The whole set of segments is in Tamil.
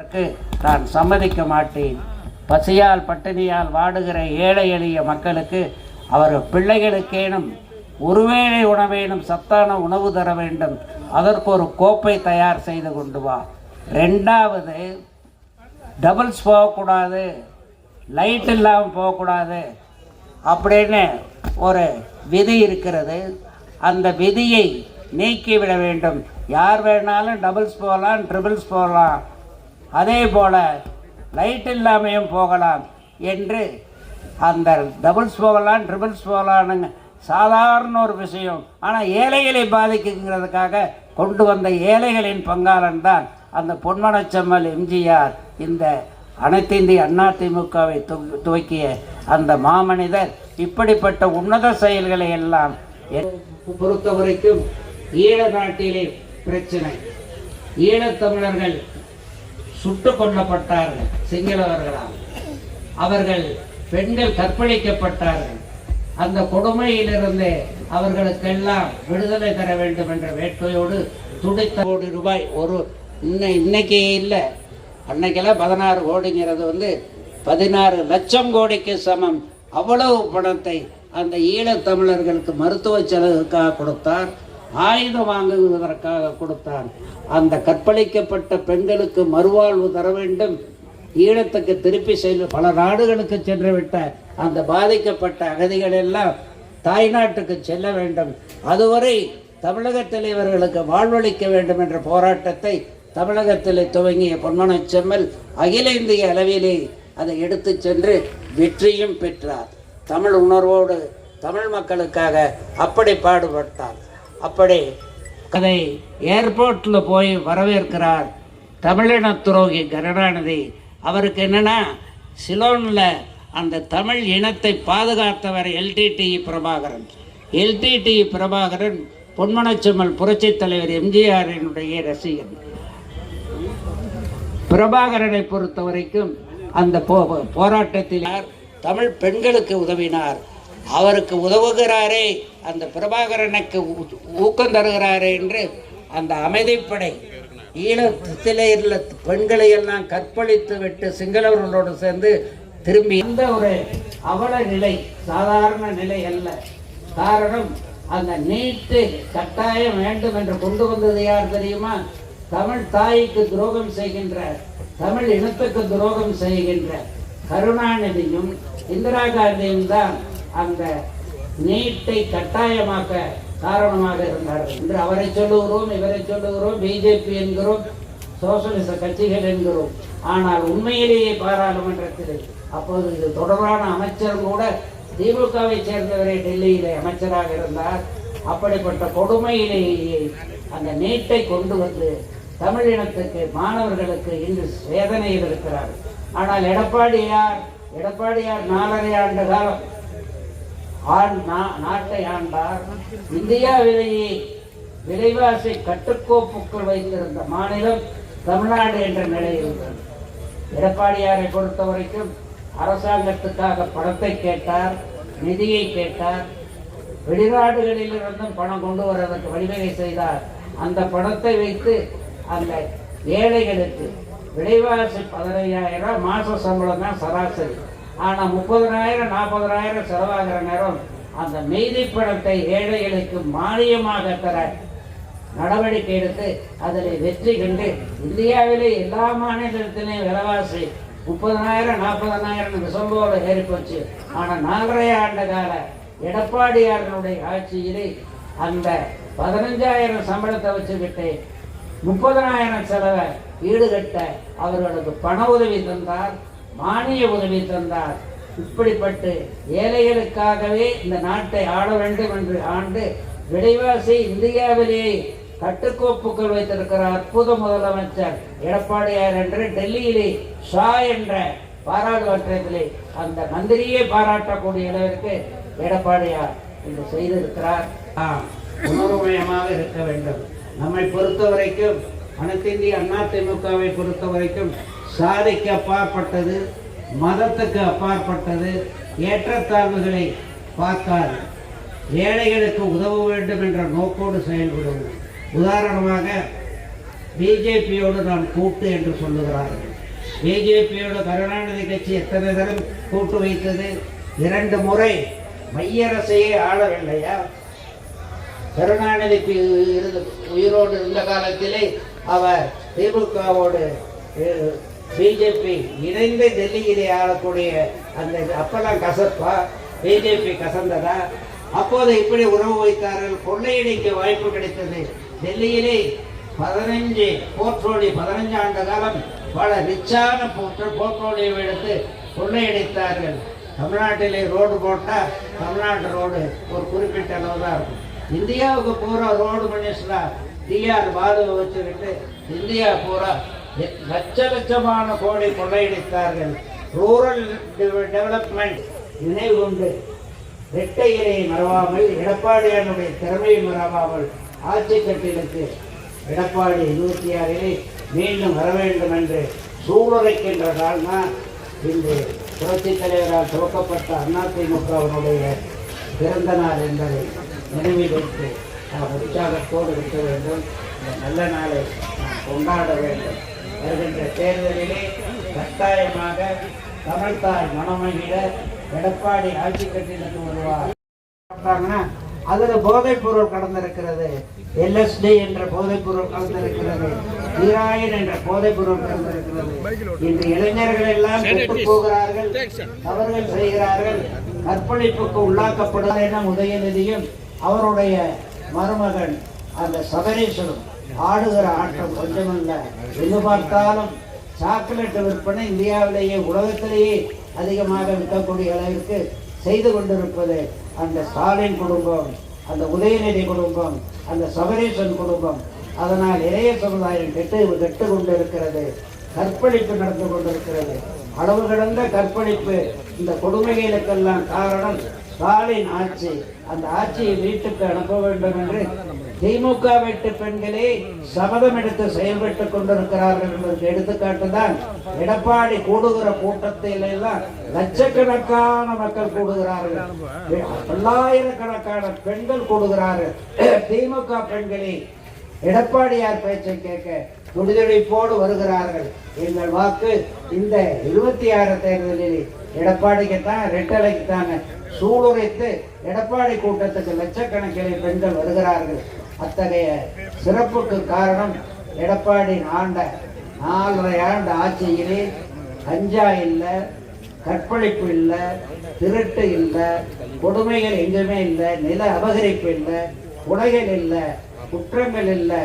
அதற்கு நான் சம்மதிக்க மாட்டேன். பசியால் பட்டினியால் வாடுகிற ஏழை எளிய மக்களுக்கு அவர் பிள்ளைகளுக்கேனும் ஒருவேளை உணவேனும் சத்தான உணவு தர வேண்டும். அதற்கு ஒரு கோப்பை தயார் செய்து கொண்டு வா. ரெண்டாவது டபுள்ஸ் போகக்கூடாது. லைட் இல்லாமல் போகக்கூடாது. அப்படின்னு ஒரு விதி இருக்கிறது. அந்த விதியை நீக்கிவிட வேண்டும். யார் வேணாலும் டபுள்ஸ் போகலாம் ட்ரிபிள்ஸ் போகலாம். அதே போல் லைட் இல்லாமையும் போகலாம் என்று அந்த டபுள்ஸ் போகலாம் ட்ரிபிள்ஸ் போகலான்னு சாதாரண ஒரு விஷயம். ஆனால் ஏழைகளை பாதிக்குங்கிறதுக்காக கொண்டு வந்த ஏழைகளின் பங்காளன் தான் அந்த பொன்மனச்செம்மல் எம்ஜிஆர். இந்த அனைத்து இந்திய அண்ணா திமுகவை து- துவக்கிய அந்த மாமனிதர். இப்படிப்பட்ட உன்னத செயல்களை எல்லாம் எ- பொறுத்த வரைக்கும் ஈழ நாட்டிலே பிரச்சனை. ஈழத்தமிழர்கள் சுட்டு கொல்லப்பட்டார்கள் சிங்களவர்களால். அவர்கள் பெண்கள் கற்பழிக்கப்பட்டார்கள். அந்த கொடுமையிலிருந்து அவர்களுக்கெல்லாம் விடுதலை தர வேண்டும் என்ற வேட்கையோடு துடித்த கோடி ரூபாய் ஒரு இன்னை இன்னைக்கே இல்லை. அன்னைக்கெல்லாம் பதினாறு கோடிங்கிறது வந்து பதினாறு லட்சம் கோடிக்கு சமம். அவ்வளவு பணத்தை அந்த ஈழத்தமிழர்களுக்கு மருத்துவ செலவுக்காக கொடுத்தார். ஆயுதம் வாங்குவதற்காக கொடுத்தார் அந்த கற்பழிக்கப்பட்ட பெண்களுக்கு மறுவாழ்வு தர வேண்டும். ஈழத்துக்கு திருப்பி செல்ல பல நாடுகளுக்கு சென்று விட்ட அந்த பாதிக்கப்பட்ட அகதிகள் எல்லாம் தாய்நாட்டுக்கு செல்ல வேண்டும். அதுவரை தமிழகத்தில் இவர்களுக்கு வாழ்வளிக்க வேண்டும் என்ற போராட்டத்தை தமிழகத்தில் துவங்கிய பொன்மனச் செம்மல் அகில இந்திய அளவிலே அதை எடுத்துச் சென்று வெற்றியும் பெற்றார். தமிழ் உணர்வோடு தமிழ் மக்களுக்காக அப்படி பாடுபட்டார். அப்படி கதை ஏர்போர்ட்டில் போய் வரவேற்கிறார் தமிழின துரோகி கருணாநிதி. அவருக்கு என்னன்னா சிலோனில் அந்த தமிழ் இனத்தை பாதுகாத்தவர் எல்டிடிஇ பிரபாகரன். எல்டிடிஇ பிரபாகரன் பொன்மனச்சுமல் புரட்சித் தலைவர் எம்ஜிஆரினுடைய ரசிகன். பிரபாகரனை பொறுத்த வரைக்கும் அந்த போ போராட்டத்தில் தமிழ் பெண்களுக்கு உதவினார். அவருக்கு உதவுகிறாரே அந்த பிரபாகரனுக்கு ஊ- ஊக்கம் தருகிறாரே என்று அந்த அமைதிப்படை ஈழத்திலே உள்ள பெண்களை எல்லாம் கற்பழித்து விட்டு சிங்களவர்களோடு சேர்ந்து திரும்பி இந்த ஒரு அவல நிலை சாதாரண நிலை அல்ல. காரணம் அந்த நீட்டு கட்டாயம் வேண்டும் என்று கொண்டு வந்தது யார் தெரியுமா? தமிழ் தாய்க்கு துரோகம் செய்கின்ற தமிழ் இனத்துக்கு துரோகம் செய்கின்ற கருணாநிதியும் இந்திரா காந்தியும் தான் அந்த நீட்டை கட்டாயமாக்க காரணமாக இருந்தார்கள் என்று அவரை சொல்லுகிறோம் இவரை சொல்லுகிறோம் பிஜேபி என்கிறோம் சோசலிச கட்சிகள் என்கிறோம். ஆனால் உண்மையிலேயே பாராளுமன்றத்தில் அப்போது இது தொடர்பான அமைச்சர் கூட திமுகவை சேர்ந்தவரை டெல்லியிலே அமைச்சராக இருந்தார். அப்படிப்பட்ட கொடுமையிலேயே அந்த நீட்டை கொண்டு வந்து தமிழினத்துக்கு மாணவர்களுக்கு இன்று வேதனையில் இருக்கிறார் ஆனால் எடப்பாடியார் எடப்பாடியார் நாலரை ஆண்டு காலம் நாட்டை ஆண்டார். இந்தியாவிலேயே விலைவாசி கட்டுக்கோப்புக்குள் வைத்திருந்த மாநிலம் தமிழ்நாடு என்ற நிலையில் இருந்தது எடப்பாடியாரை பொறுத்த வரைக்கும் அரசாங்கத்துக்காக பணத்தை கேட்டார் நிதியை கேட்டார். வெளிநாடுகளில் இருந்தும் பணம் கொண்டு வருவதற்கு வழிவகை செய்தார். அந்த பணத்தை வைத்து அந்த ஏழைகளுக்கு விலைவாசி பதினையாயிரம் மாத சம்பளம் தான் சராசரி. ஆனால் முப்பதனாயிரம் நாற்பதனாயிரம் செலவாகிற நேரம் அந்த மீதி பணத்தை ஏழைகளுக்கு மானியமாக தர நடவடிக்கை எடுத்து அதில் வெற்றி கண்டு இந்தியாவிலே எல்லா மாநிலத்திலையும் விலைவாசி முப்பதனாயிரம் நாற்பதனாயிரம் விசம்போல ஏறி போச்சு ஆனால் நாலரை ஆண்டு கால எடப்பாடியாரனுடைய ஆட்சியிலே அந்த பதினஞ்சாயிரம் சம்பளத்தை வச்சுக்கிட்டு முப்பதனாயிரம் செலவை ஈடுகட்ட அவர்களுக்கு பண உதவி தந்தார். மானிய உதவி தந்தார். இப்படிப்பட்டு ஏழைகளுக்காகவே இந்த நாட்டை ஆள வேண்டும் என்று ஆண்டு விலைவாசி இந்தியாவிலேயே கட்டுக்கோப்புகள் வைத்திருக்கிற அற்புத முதலமைச்சர் எடப்பாடியார் என்று டெல்லியிலே ஷா என்ற பாராளுமன்றத்திலே அந்த மந்திரியே பாராட்டக்கூடிய அளவிற்கு எடப்பாடியார் என்று செய்திருக்கிறார். ஆம், உணர்வுமயமாக இருக்க வேண்டும். நம்மை பொறுத்த வரைக்கும் அனைத்திந்திய அதிமுகவை அண்ணா பொறுத்த வரைக்கும் சாதிக்கு அப்பாற்பட்டது மதத்துக்கு அப்பாற்பட்டது ஏற்றத்தாழ்வுகளை பார்க்காது ஏழைகளுக்கு உதவ வேண்டும் என்ற நோக்கோடு செயல்படும். உதாரணமாக பிஜேபியோடு நான் கூட்டு என்று சொல்லுகிறார்கள். பிஜேபியோடு கருணாநிதி கட்சி எத்தனை தரம் கூட்டு வைத்தது? இரண்டு முறை மையரசையே ஆளவில்லையா? கருணாநிதிக்கு இருந்த உயிரோடு இருந்த காலத்திலே அவர் திமுகவோடு பிஜேபி இணைந்து டெல்லியிலே ஆளக்கூடிய அந்த அப்பெல்லாம் கசப்பா பிஜேபி கசந்ததா? அப்போது இப்படி உறவு வைத்தார்கள். கொள்ளையடிக்க வாய்ப்பு கிடைத்தது. டெல்லியிலே பதினஞ்சு போர்ட்ரோலி பதினஞ்சு ஆண்டு காலம் பல ரிச்சான போர்ட்ரோலியோ எடுத்து கொள்ளையடித்தார்கள் தமிழ்நாட்டிலே ரோடு போட்டால் தமிழ்நாட்டு ரோடு ஒரு குறிப்பிட்ட அளவு தான் இருக்கும். இந்தியாவுக்கு பூரா ரோடு மினிஸ்டராக டிஆர் பாலுவை வச்சுக்கிட்டு இந்தியா பூரா லட்ச லட்சமான கோடி கொள்ளையடித்தார்கள். ரூரல் டெவலப்மெண்ட் நினைவு கொண்டு ரெட்டை இலையை மறவாமல் எடப்பாடியானுடைய திறமையை மறவாமல் ஆட்சி கட்டிலுக்கு எடப்பாடி இருபத்தி ஆறிலே மீண்டும் வர வேண்டும் என்று சூளுரைக்கின்ற நாள் தான் இன்று புரட்சித் தலைவரால் துவக்கப்பட்ட அதிமுகவினுடைய பிறந்த நாள் என்பதை நினைவில் வைத்து நாம் உற்சாகத்தோடு இருக்க வேண்டும். இந்த நல்ல நாளை நாம் கொண்டாட வேண்டும். வருகின்ற தேர்தலிலே கட்டாயமாக தமிழ்தாய் மனமகிழ எடப்பாடி ஆட்சி கட்டிலுக்கு வருவார். அதுல போதைப் பொருள் கலந்திருக்கிறது எல்எஸ்டி என்ற போதைப் பொருள் கலந்திருக்கிறது. ஈராயன் என்ற போதைப் பொருள் கலந்திருக்கிறது. இன்று இளைஞர்கள் எல்லாம் கெட்டு போகிறார்கள் தவறுகள் செய்கிறார்கள். கற்பழிப்புக்கு உள்ளாக்கப்படுகிற உதயநிதியும் அவருடைய மருமகன் அந்த சபரீஸ்வரும் ஆடுகிற ஆட்டம் கொஞ்சமல்ல. எது பார்த்தாலும் சாக்லேட் விற்பனை இந்தியாவிலேயே உலகத்திலேயே அதிகமாக விற்கக்கூடிய அளவிற்கு செய்து கொண்டிருப்பது அந்த ஸ்டாலின் குடும்பம் அந்த உதயநிதி குடும்பம் அந்த சபரீசன் குடும்பம். அதனால் இளைய சமுதாயம் கெட்டு கெட்டு கொண்டிருக்கிறது கற்பழிப்பு நடந்து கொண்டிருக்கிறது. அளவு கடந்த கற்பழிப்பு. இந்த கொடுமைகளுக்கெல்லாம் காரணம் ஸ்டாலின் ஆட்சி. அந்த ஆட்சியை வீட்டுக்கு அனுப்ப வேண்டும் என்று திமுக வெட்டு பெண்களே சபதம் எடுத்து செயல்பட்டுக் கொண்டிருக்கிறார்கள் என்பதற்கு எடுத்துக்காட்டு தான் எடப்பாடி கூடுகிற கூட்டத்தில் எல்லாம் லட்சக்கணக்கான மக்கள் கூடுகிறார்கள். பல்லாயிரக்கணக்கான பெண்கள் கூடுகிறார்கள். திமுக பெண்களே எடப்பாடியார் பேச்சை கேட்க துடிதுடிப்போடு வருகிறார்கள். எங்கள் வாக்கு இந்த இருபத்தி ஆறு தேர்தலில் எடப்பாடிக்குத்தான் ரெட்டலைக்குத்தாங்க சூளுரைத்து எடப்பாடி கூட்டத்துக்கு லட்சக்கணக்கில் பெண்கள் வருகிறார்கள். அத்தகைய சிறப்புக்கு காரணம் எடப்பாடி ஆண்ட நாலரை ஆண்டு ஆட்சியிலே கஞ்சா இல்லை கற்பழிப்பு இல்லை திருட்டு இல்லை கொடுமைகள் எங்குமே இல்லை நில அபகரிப்பு இல்லை உலகில் இல்லை குற்றங்கள் இல்லை.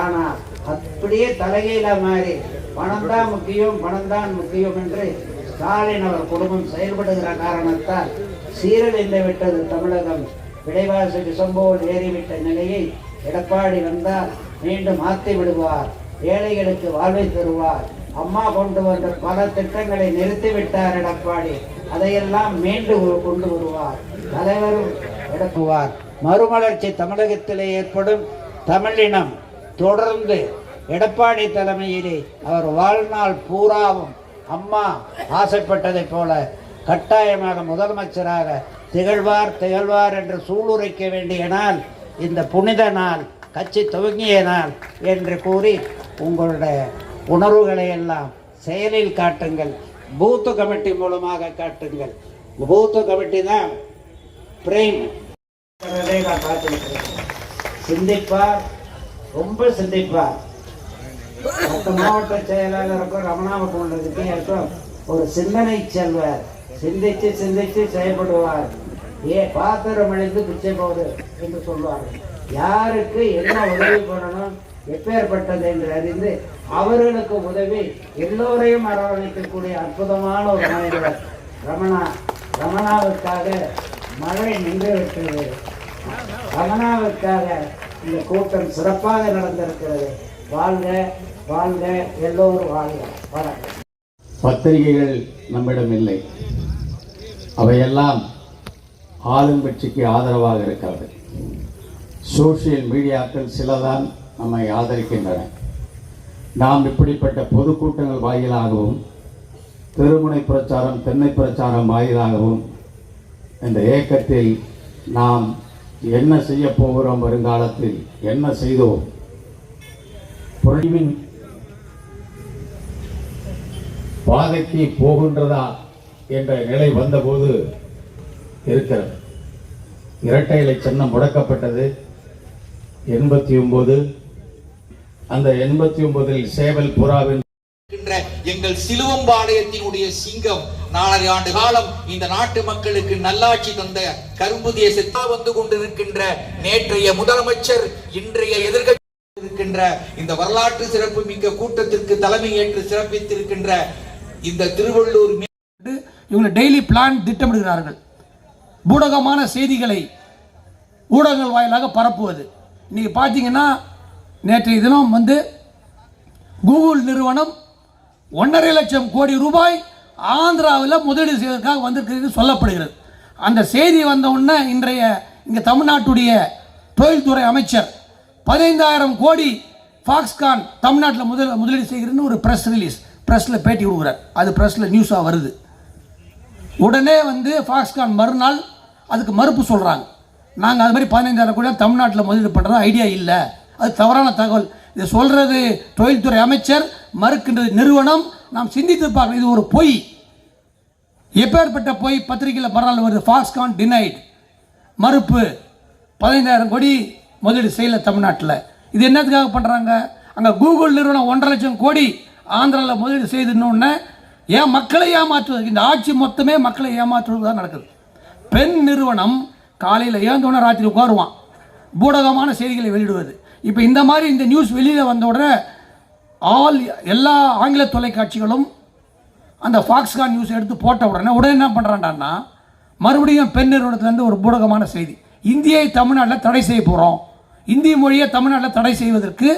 ஆனால் அப்படியே தலைகையில மாறி பணம் தான் முக்கியம் பணம் தான் முக்கியம் என்று ஸ்டாலின் அவர் குடும்பம் செயல்படுகிற காரணத்தால் சீரழிந்து விட்டது தமிழகம். விலைவாசி விசம்போல் ஏறிவிட்ட நிலையை எடப்பாடி வந்தால் மீண்டும் மாற்றி விடுவார் ஏழைகளுக்கு வாழ்வை தருவார். அம்மா கொண்டு வந்த பல திட்டங்களை நிறுத்திவிட்டார் எடப்பாடி. அதையெல்லாம் மீண்டும் கொண்டு வருவார். தலைவரும் எடப்புவார் மறுமலர்ச்சி தமிழகத்திலே ஏற்படும் தமிழினம். தொடர்ந்து எடப்பாடி தலைமையிலே அவர் வாழ்நாள் பூராவும் அம்மா ஆசைப்பட்டதைப் போல கட்டாயமாக முதலமைச்சராக திகழ்வார் திகழ்வார் என்று சூளுரைக்க வேண்டிய நாள் இந்த புனித நாள் கட்சி துவங்கிய நாள் என்று கூறி உங்களுடைய உணர்வுகளை எல்லாம் செயலில் காட்டுங்கள் பூத்து கமிட்டி மூலமாக காட்டுங்கள் பூத்து கமிட்டி தான் பிரேம் நான் பார்த்திருக்கிறேன். சிந்திப்பார் ரொம்ப சிந்திப்பார் மற்ற மாவட்ட செயலாளருக்கும் ரமணாவுக்கும் உள்ள வித்தியாசம் ஒரு சிந்தனை செல்வர். சிந்திச்சு சிந்திச்சு செயல்படுவார். ஏ பாத்திரம் அழிந்து பிச்சை போடு என்று சொல்வார்கள் யாருக்கு என்ன உதவி பண்ணணும் எப்பேற்பட்டது என்று அறிந்து அவர்களுக்கு உதவி எல்லோரையும் அரவணைக்கக்கூடிய அற்புதமான ஒரு மனிதர் ரமணா. ரமணாவுக்காக மழை நின்று விட்டது ரமணாவுக்காக இந்த கூட்டம் சிறப்பாக நடந்திருக்கிறது. வாழ்க வாழ்க எல்லோரும் வாழ்க. வணக்கம். பத்திரிகைகள் நம்மிடம் இல்லை. அவையெல்லாம் ஆளுங்கட்சிக்கு ஆதரவாக இருக்கிறது. சோஷியல் மீடியாக்கள் சிலதான் நம்மை ஆதரிக்கின்றன. நாம் இப்படிப்பட்ட பொதுக்கூட்டங்கள் வாயிலாகவும் திருமுனை பிரச்சாரம் தென்னை பிரச்சாரம் வாயிலாகவும் இந்த இயக்கத்தில் நாம் என்ன செய்ய போகிறோம் வருங்காலத்தில்? என்ன செய்தோம்? பொழிவின் பாதைக்கு போகின்றதா என்ற நிலை வந்தபோது இருக்கிறது. இரட்டை இலை சின்னம் முடக்கப்பட்டது. எண்பத்தி ஒன்பது அந்த எண்பத்தி ஒன்பதில் சேவல் புறாவின் எங்கள் சிலுவம்பாளையத்தினுடைய சிங்கம் நாலரை ஆண்டு காலம் இந்த நாட்டு மக்களுக்கு நல்லாட்சி தந்த கரும்பு தேசத்தா வந்து கொண்டிருக்கின்ற நேற்றைய முதலமைச்சர் இன்றைய எதிர்கட்சி இருக்கின்ற இந்த வரலாற்று சிறப்பு மிக்க கூட்டத்திற்கு தலைமை ஏற்று சிறப்பித்திருக்கின்ற இந்த திருவள்ளூர் இவங்க டெய்லி பிளான் திட்டமிடுகிறார்கள். ஊடகமான செய்திகளை ஊடகங்கள் வாயிலாக பரப்புவது. இன்னைக்கு பார்த்தீங்கன்னா நேற்றைய தினம் வந்து கூகுள் நிறுவனம் ஒன்றரை லட்சம் கோடி ரூபாய் ஆந்திராவில் முதலீடு செய்வதற்காக வந்திருக்கிறது சொல்லப்படுகிறது. அந்த செய்தி வந்தவுடனே இன்றைய இங்கே தமிழ்நாட்டுடைய தொழில்துறை அமைச்சர் பதினைந்தாயிரம் கோடி ஃபாக்ஸ்கான் தமிழ்நாட்டில் முதல் முதலீடு செய்கிறேன்னு ஒரு ப்ரெஸ் ரிலீஸ் ப்ரெஸ்ஸில் பேட்டி கொடுக்குறார். அது ப்ரெஸ்ஸில் நியூஸாக வருது. உடனே வந்து ஃபாக்ஸ்கான் மறுநாள் அதுக்கு மறுப்பு சொல்கிறாங்க நாங்கள் அது மாதிரி பதினைந்தாயிரம் கோடி தமிழ்நாட்டில் முதலீடு பண்ணுறது ஐடியா இல்லை. அது தவறான தகவல். இதை சொல்கிறது தொழில்துறை அமைச்சர் மறுக்கின்றது நிறுவனம் நாம் சிந்தித்து பார்க்கணும் இது ஒரு பொய். எப்பேற்பட்ட பொய் பத்திரிகையில் மறுநாள் வருது ஃபாஸ்கான் டினைட் மறுப்பு பதினைந்தாயிரம் கோடி முதலீடு செய்யல தமிழ்நாட்டில். இது என்னத்துக்காக பண்ணுறாங்க அங்கே கூகுள் நிறுவனம் ஒன்றரை லட்சம் கோடி ஆந்திராவில் முதலீடு செய்துன்னு ஏன் மக்களை ஏமாற்றுவது இந்த ஆட்சி மொத்தமே மக்களை ஏமாற்றுவது தான் நடக்குது. பெண் நிறுவனம் காலையில் ஏந்தோடனே ராத்திரி உட்காருவான். பூடகமான செய்திகளை வெளியிடுவது. இப்போ இந்த மாதிரி இந்த நியூஸ் வெளியில் வந்த உடனே ஆல் எல்லா ஆங்கில தொலைக்காட்சிகளும் அந்த ஃபாக்ஸ்கான் நியூஸ் எடுத்து போட்ட உடனே உடனே என்ன பண்ணுறான்டான்னா மறுபடியும் பெண் நிறுவனத்துலேருந்து ஒரு பூடகமான செய்தி. இந்தியை தமிழ்நாட்டில் தடை செய்ய போகிறோம் இந்திய மொழியை தமிழ்நாட்டில் தடை செய்வதற்கு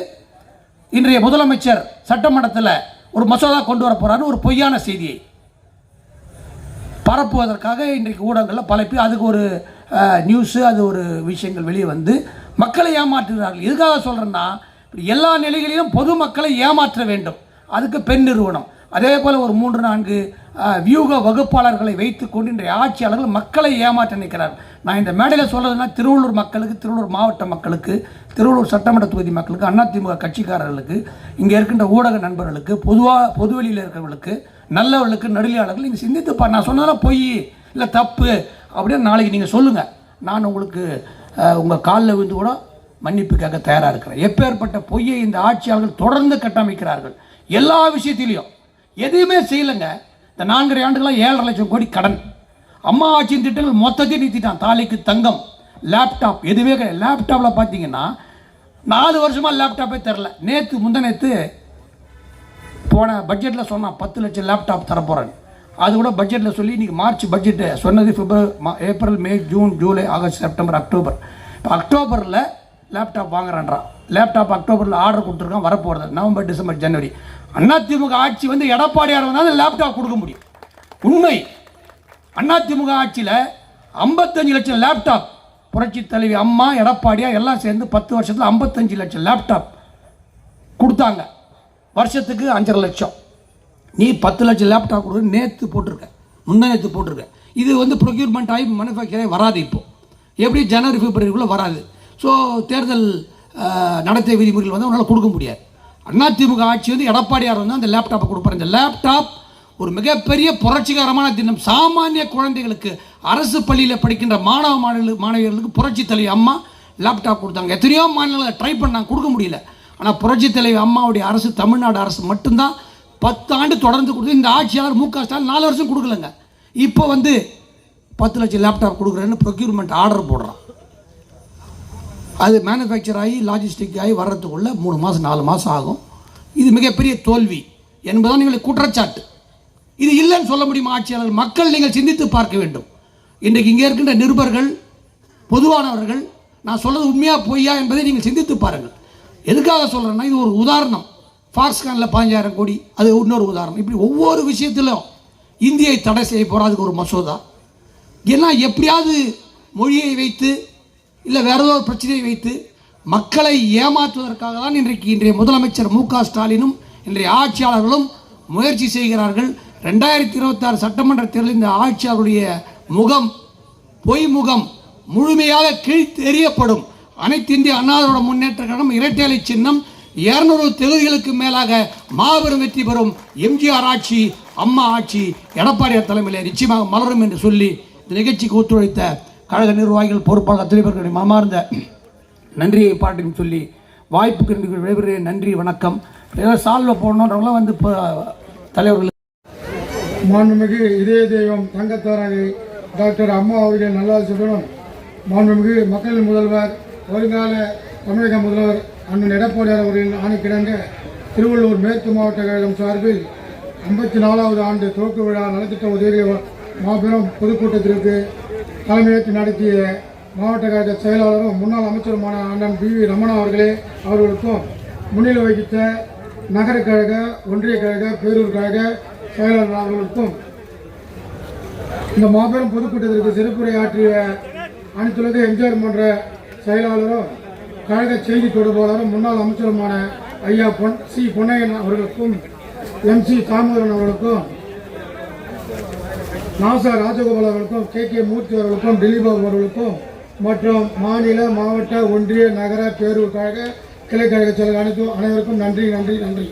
இன்றைய முதலமைச்சர் சட்டமன்றத்தில் ஒரு மசோதா கொண்டு வர போறாருன்னு ஒரு பொய்யான செய்தியை பரப்புவதற்காக இன்றைக்கு ஊடகங்களில் பல பேர் அதுக்கு ஒரு நியூஸு அது ஒரு விஷயங்கள் வெளியே வந்து மக்களை ஏமாற்றுகிறார்கள். எதுக்காக சொல்கிறேன்னா எல்லா நிலைகளிலும் பொதுமக்களை ஏமாற்ற வேண்டும். அதுக்கு பெண் நிறுவனம். அதே போல் ஒரு மூன்று நான்கு வியூக வகுப்பாளர்களை வைத்துக்கொண்டு இன்றைய ஆட்சியாளர்கள் மக்களை ஏமாற்ற நிற்கிறார் நான் இந்த மேடையில் சொல்கிறதுனா திருவள்ளூர் மக்களுக்கு திருவள்ளூர் மாவட்ட மக்களுக்கு திருவள்ளூர் சட்டமன்ற தொகுதி மக்களுக்கு அதிமுக கட்சிக்காரர்களுக்கு இங்கே இருக்கின்ற ஊடக நண்பர்களுக்கு பொதுவாக பொதுவெளியில் இருக்கிறவர்களுக்கு நல்லவர்களுக்கு நடுநிலையாளர்கள் நீங்கள் சிந்தித்துப்பா நான் சொன்னதெல்லாம் பொய் இல்லை தப்பு அப்படின்னு நாளைக்கு நீங்கள் சொல்லுங்கள் நான் உங்களுக்கு உங்கள் காலில் விழுந்து கூட மன்னிப்புக்காக தயாராக இருக்கிறேன் எப்பேற்பட்ட பொய்யை இந்த ஆட்சியாளர்கள் தொடர்ந்து கட்டமைக்கிறார்கள். எல்லா விஷயத்திலையும். எதுவுமே செய்யலைங்க. இந்த நான்கரை ஆண்டுகளாக ஏழரை லட்சம் கோடி கடன். அம்மா ஆட்சியின் திட்டங்கள் மொத்தத்தையும் நிறுத்திட்டான் தாலிக்கு தங்கம் லேப்டாப் எதுவே கிடையாது. லேப்டாப்பில் பார்த்தீங்கன்னா நாலு வருஷமாக லேப்டாப்பே தெரில. நேற்று முந்த நேற்று போன பட்ஜெட்டில் சொன்னான் பத்து லட்சம் லேப்டாப் தரப்போகிறேன் அது கூட பட்ஜெட்டில் சொல்லி இன்றைக்கி மார்ச் பட்ஜெட்டு சொன்னது பிப்ரவரி மா- April May June July August September October இப்போ அக்டோபரில் லேப்டாப் வாங்குறான்றான் லேப்டாப் அக்டோபரில் ஆர்டர் கொடுத்துருக்கான் வரப்போகிறது நவம்பர் டிசம்பர் ஜனவரி. அதிமுக ஆட்சி வந்து எடப்பாடியார் வந்தால் லேப்டாப் கொடுக்க முடியும். உண்மை. அதிமுக ஆட்சியில் ஐம்பத்தஞ்சு லட்சம் லேப்டாப் புரட்சி தலைவி அம்மா எடப்பாடியா எல்லாம் சேர்ந்து பத்து வருஷத்தில் ஐம்பத்தஞ்சு லட்சம் லேப்டாப் கொடுத்தாங்க. வருஷத்துக்கு அஞ்சரை லட்சம். நீ பத்து லட்சம் லேப்டாப் கொடுக்க நேற்று போட்டிருக்க. முந்தா நேற்று போட்டிருக்க. இது வந்து ப்ரொக்யூர்மெண்ட் ஆகி மேனுஃபேக்சரே வராது இப்போ. எப்படி? ஜனவரி பிப்ரவரிக்குள்ளே வராது. ஸோ தேர்தல் நடத்தை விதிமுறைகள் வந்து அவனால் கொடுக்க முடியாது. அதிமுக ஆட்சி வந்து எடப்பாடியார் வந்து அந்த லேப்டாப்பை கொடுப்பார். இந்த லேப்டாப் ஒரு மிகப்பெரிய புரட்சிகரமான தினம். சாமானிய குழந்தைகளுக்கு அரசு பள்ளியில் படிக்கின்ற மாணவ மாணவ மாணவியர்களுக்கு புரட்சி தலைவி அம்மா லேப்டாப் கொடுத்தாங்க. எத்தனையோ மாநிலங்களில் ட்ரை பண்ணாங்க. கொடுக்க முடியல. ஆனால் புரட்சி தலைவி அம்மாவுடைய அரசு தமிழ்நாடு அரசு மட்டும்தான் பத்து ஆண்டு தொடர்ந்து கொடுத்து இந்த ஆட்சியாளர் மு க ஸ்டாலின் நாலு வருஷம் கொடுக்கலங்க. இப்போ வந்து பத்து லட்சம் லேப்டாப் கொடுக்குறேன்னு ப்ரொக்யூர்மெண்ட் ஆர்டர் போடுறான். அது மேனுஃபேக்சர் ஆகி லாஜிஸ்டிக் ஆகி வர்றதுக்குள்ள மூணு மாதம் நாலு மாதம் ஆகும். இது மிகப்பெரிய தோல்வி என்பதான் நீங்கள் குற்றச்சாட்டு. இது இல்லைன்னு சொல்ல முடியுமா ஆட்சியாளர்கள் மக்கள் நீங்கள் சிந்தித்து பார்க்க வேண்டும். இன்றைக்கு இங்கே இருக்கின்ற நிருபர்கள் பொதுவானவர்கள் நான் சொல்கிறது உண்மையாக பொய்யா என்பதை நீங்கள் சிந்தித்து பாருங்கள். எதுக்காக சொல்கிறேன்னா இது ஒரு உதாரணம். ஃபார்ஸ்கானில் பதினஞ்சாயிரம் கோடி அது இன்னொரு உதாரணம். இப்படி ஒவ்வொரு விஷயத்திலும் இந்தியை தடை செய்ய போகிற அதுக்கு ஒரு மசோதா. ஏன்னா எப்படியாவது மொழியை வைத்து இல்லை வேறு ஏதோ ஒரு பிரச்சனையை வைத்து மக்களை ஏமாற்றுவதற்காக தான் இன்றைக்கு இன்றைய முதலமைச்சர் மு க ஸ்டாலினும் இன்றைய ஆட்சியாளர்களும் முயற்சி செய்கிறார்கள். ரெண்டாயிரத்தி இருபத்தாறு சட்டமன்ற தேர்தலில் இந்த ஆட்சியாளருடைய முகம் பொய் முகம் முழுமையாக கீழ்த்தெறியப்படும். அனைத்து இந்திய அண்ணாதோட முன்னேற்ற கழகம் இரட்டைலை சின்னம் இருநூறு தொகுதிகளுக்கு மேலாக மாபெரும் வெற்றி பெறும் எம்ஜிஆர் ஆட்சி அம்மா ஆட்சி எடப்பாடியார் தலைமையில் நிச்சயமாக மலரும் என்று சொல்லி இந்த நிகழ்ச்சிக்கு ஒத்துழைத்த கழக நிர்வாகிகள் பொறுப்பாளர் அத்தனை பேர்களுடைய மனமார்ந்த நன்றியை பாட்டுன்னு சொல்லி வாய்ப்புக்கு நன்றி நன்றி வணக்கம். ஏதாவது சால்வை போடணுன்றவங்களாம் வந்து இப்போ தலைவர்கள். மாண்புமிகு இதய தெய்வம் தங்கத்தாரகை டாக்டர் அம்மா அவர்கள் சொல்லணும். மாண்புமிகு மக்களின் முதல்வர் வருங்கால தமிழக முதல்வர் அண்ணன் எடப்பாடியார் அவர்களின் ஆணைக்கிடங்க திருவள்ளூர் மேற்கு மாவட்ட கழகம் சார்பில் ஐம்பத்தி நாலாவது ஆண்டு துவக்க விழா நலத்திட்ட உதவி மாபெரும் பொதுக்கூட்டத்திற்கு தலைமையேற்று நடத்திய மாவட்ட கழக செயலாளரும் முன்னாள் அமைச்சருமான அண்ணன் பி வி ரமணா அவர்களே அவர்களுக்கும் முன்னிலை வகித்த நகர கழக ஒன்றிய கழக பேரூர் கழக செயலாளர் அவர்களுக்கும் இந்த மாபெரும் பொதுக்கூட்டத்திற்கு சிறப்புரை ஆற்றிய அனைத்துலக எம்ஜிஆர் மன்ற செயலாளரும் கழக செய்தி தொடர்பாளரும் முன்னாள் அமைச்சருமான ஐயா பொன் சி பொன்னையன் அவர்களுக்கும் எம் சி தாமோதரன் அவர்களுக்கும் நாசா ராஜகோபால் அவர்களுக்கும் கே. கே. மூர்த்தி அவர்களுக்கும் திலீபாபு அவர்களுக்கும் மற்றும் மாநில மாவட்ட ஒன்றிய நகர பேரூர் கழக கிளை செயலர் அனைத்தும் அனைவருக்கும் நன்றி நன்றி நன்றி.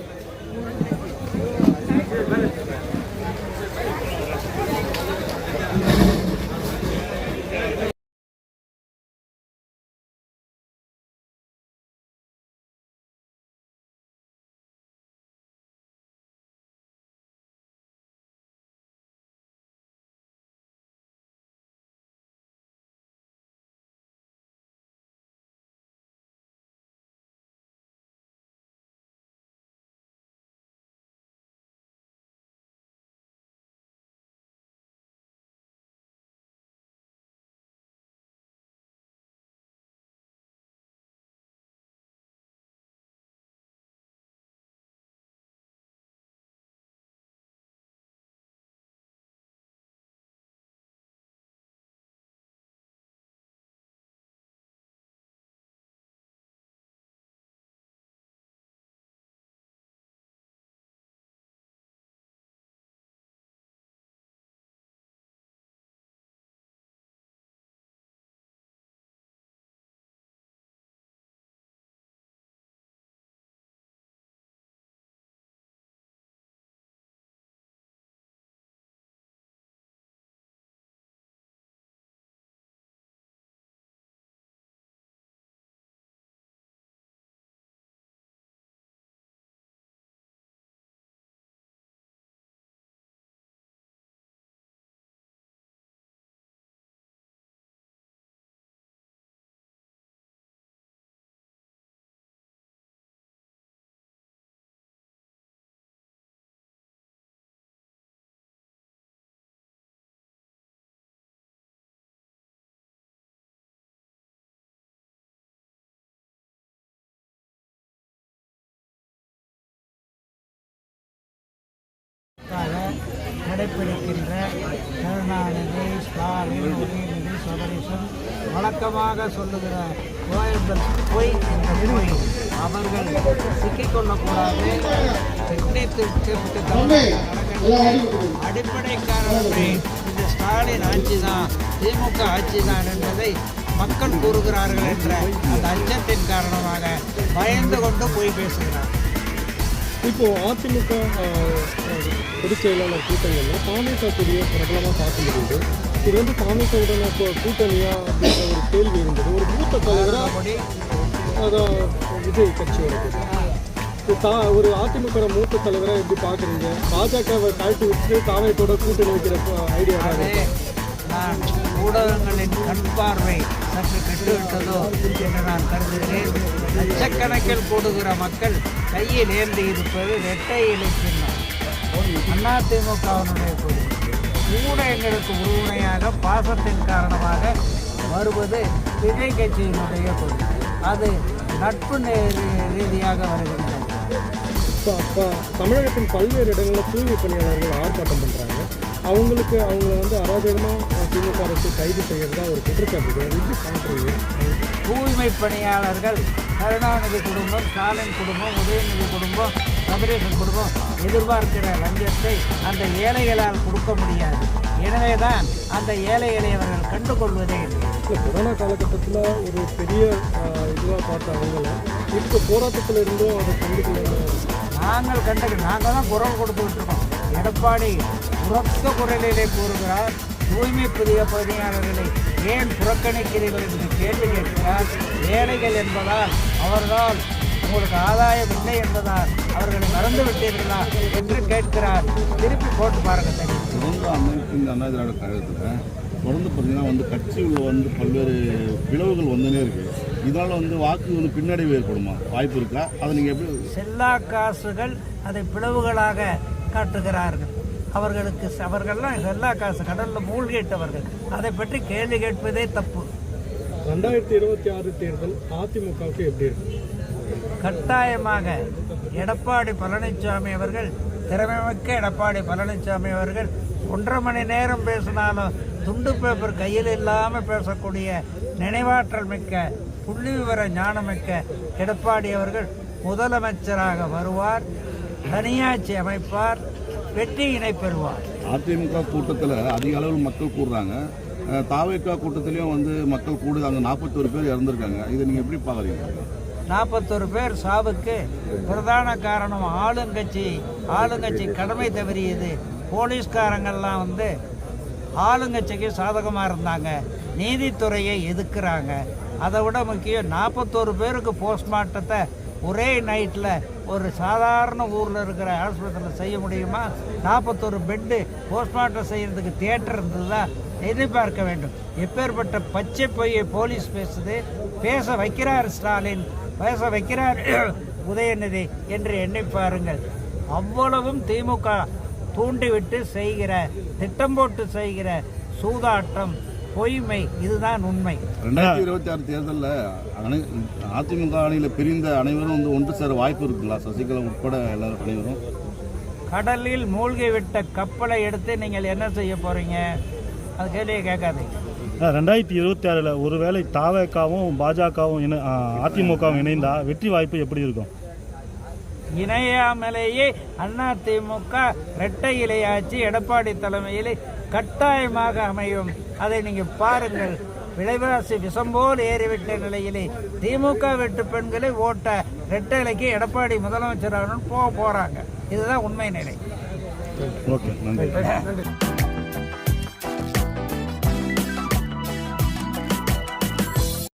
நடைபெறுகின்ற கருணாநிதி ஸ்டாலின் உதயநிதி சபரீசன் வழக்கமாக சொல்லுகிற கோயம்பல் பொய் என்ற பொய் அவர்கள் சிக்கிக்கொள்ளக்கூடாது. அடிப்படை காரணமே இந்த ஸ்டாலின் ஆட்சி தான் திமுக ஆட்சி தான் என்பதை மக்கள் கூறுகிறார்கள் என்ற அந்த அச்சத்தின் காரணமாக பயந்து கொண்டு போய் பேசுகிறார். இப்போ அதிமுக பொதுச் செயலாளர் கூட்டணியில் தாமிக கொடியை பிரபலமாக பார்க்க முடியுது. இது வந்து தாமிகவுடன் இப்போ கூட்டணியா அப்படின்ற ஒரு கேள்வி இருந்தது. ஒரு மூத்த தலைவராக அதான் விஜய் கட்சியோட இப்போ தா ஒரு அதிமுக மூத்த தலைவராக எப்படி பார்க்குறீங்க? பாஜகவை தாழ்த்தி விட்டு காவேத்தோட கூட்டணி வைக்கிற ஐடியா தான் ஊடகங்களின் கண் பார்வை சற்று கெட்டுவிட்டதோ என்று நான் கருதுகிறேன். லட்சக்கணக்கில் கூடுகிற மக்கள் கையில் ஏந்தி இருப்பது இரட்டை இலை சின்னம். அதிமுகவினுடைய கொடி. ஊடகங்களுக்கு உறுதுணையாக பாசத்தின் காரணமாக வருவது விஜய் கட்சியினுடைய கொடி. அது நட்பு ரீதியாக வருகின்றது. இப்போ தமிழகத்தின் பல்வேறு இடங்களில் தூய்மை பணியாளர்கள் ஆர்ப்பாட்டம் பண்ணுறாங்க அவங்களுக்கு அவங்கள வந்து அராஜகமாக திமுக அரசு கைது செய்யறதா ஒரு குற்றச்சாட்டு. எப்படி தூய்மை பணியாளர்கள் கருணாநிதி குடும்பம் ஸ்டாலின் குடும்பம் உதயநிதி குடும்பம் சபரீசன் குடும்பம் எதிர்பார்க்கிற லஞ்சத்தை அந்த ஏழைகளால் கொடுக்க முடியாது. எனவேதான் அந்த ஏழை எளியவர்கள் கண்டுகொள்வதே இல்லை. கொரோனா காலகட்டத்தில் ஒரு பெரிய இதுவாக பார்த்த அவங்கள இப்போ போராட்டத்தில் இருந்தும் அதை கண்டுக்கல. நாங்கள் கண்டு நாங்கள் தான் குரல் கொடுத்துக்கிட்டு இருக்கோம். எடப்பாடி உரத்த குரலிலே கூறுகிறார் தூய்மை புதிய பணியாளர்களை ஏன் புறக்கணிக்கிறீர்கள் என்று கேள்வி கேட்கிறார். ஏழைகள் என்பதால் அவர்களால் உங்களுக்கு ஆதாயம் இல்லை என்பதால் அவர்களை மறந்து விட்டீர்களா என்று கேட்கிறார். திருப்பி போட்டு பாருங்க தெரியும் தொடர்ந்து இந்த அண்ணா திராவிட கழகத்தில் தொடர்ந்து பார்த்தீங்கன்னா வந்து கட்சியில் வந்து பல்வேறு பிளவுகள் வந்துனே இருக்கு. இதனால் வந்து வாக்கு வந்து பின்னடைவு ஏற்படுமா? வாய்ப்பு இருக்கா? அதை நீங்கள் எப்படி செல்லா காசுகள் அதை பிளவுகளாக காட்டுகிறார்கள். அவர்களுக்கு அவர்கள்லாம் செல்லா காசு கடலில் மூழ்கிட்டவர்கள். அதை பற்றி கேள்வி கேட்பதே தப்பு. ரெண்டாயிரத்தி இருபத்தி ஆறு தேர்தல் அதிமுகவுக்கு எப்படி இருக்கு? கட்டாயமாக எடப்பாடி பழனிசாமி அவர்கள் திறமைமிக்க எடப்பாடி பழனிசாமி அவர்கள் ஒன்றரை மணி நேரம் பேசினாலும் துண்டு பேப்பர் கையில் இல்லாமல் பேசக்கூடிய நினைவாற்றல் மிக்க புள்ளி விவர ஞானமிக்க எடப்பாடி அவர்கள் முதலமைச்சராக வருவார். தனியாட்சி அமைப்பார் வெற்றியினை பெறுவார். அதிமுக கூட்டத்தில் அதிக அளவில் மக்கள் கூடுறாங்க. தாவேக்கா கூட்டத்திலையும் வந்து மக்கள் கூடுது. அங்கே நாற்பத்தோரு பேர் இறந்துருக்காங்க. இதை நீங்கள் எப்படி பார்க்குறீங்க? நாற்பத்தொரு பேர் சாவுக்கு பிரதான காரணம் ஆளுங்கட்சி. ஆளுங்கட்சி கடமை தவறியது. போலீஸ்காரங்கள்லாம் வந்து ஆளுங்கட்சிக்கு சாதகமாக இருந்தாங்க. நீதித்துறையை எதுக்குறாங்க அதை விட முக்கியம் நாற்பத்தோரு பேருக்கு போஸ்ட்மார்ட்டத்தை ஒரே நைட்டில் ஒரு சாதாரண ஊரில் இருக்கிற ஆஸ்பத்திரியில் செய்ய முடியுமா? நாற்பத்தொரு பெட்டு போஸ்ட்மார்ட்டம் செய்கிறதுக்கு தேட்டர் இருந்ததா எதிர்பார்க்க வேண்டும். எப்பேற்பட்ட பச்சை பொய்யை போலீஸ் பேசுது? பேச வைக்கிறார் ஸ்டாலின். பேச வைக்கிறார் உதயநிதி என்று எண்ணி பாருங்கள். அவ்வளவும் திமுக தூண்டிவிட்டு செய்கிற திட்டம் போட்டு செய்கிற சூதாட்டம் பொய்மை இதுதான் உண்மை. ரெண்டாயிரத்தி இருபத்தி ஆறு தேர்தலில் அனை அதிமுக அணியில் பிரிந்த அனைவரும் வந்து ஒன்று சேர வாய்ப்பு இருக்குங்களா? சசிகலா உட்பட எல்லாரும் அனைவரும். கடலில் மூழ்கி விட்ட கப்பலை எடுத்து நீங்கள் என்ன செய்ய போறீங்க? அது கேள்வியை கேட்காதீங்க. ரெண்டாயிரத்தி இருபத்தி ஆறில் ஒருவேளை தாவேக்காவும் பாஜகவும் இணை அதிமுகவும் இணைந்தா வெற்றி வாய்ப்பு எப்படி இருக்கும்? இணையாமலேயே அதிமுக இரட்டை இலையாட்சி எடப்பாடி தலைமையில் கட்டாயமாக அமையும். அதை நீங்க பாருங்கள். விலைவாசி விஷம்போல் ஏறிவிட்ட நிலையிலே திமுக வெட்டு பெண்களை ஓட்ட இரட்டை இலைக்கு எடப்பாடி முதலமைச்சராக போக போறாங்க. இதுதான் உண்மை நிலை. ஓகே நன்றி.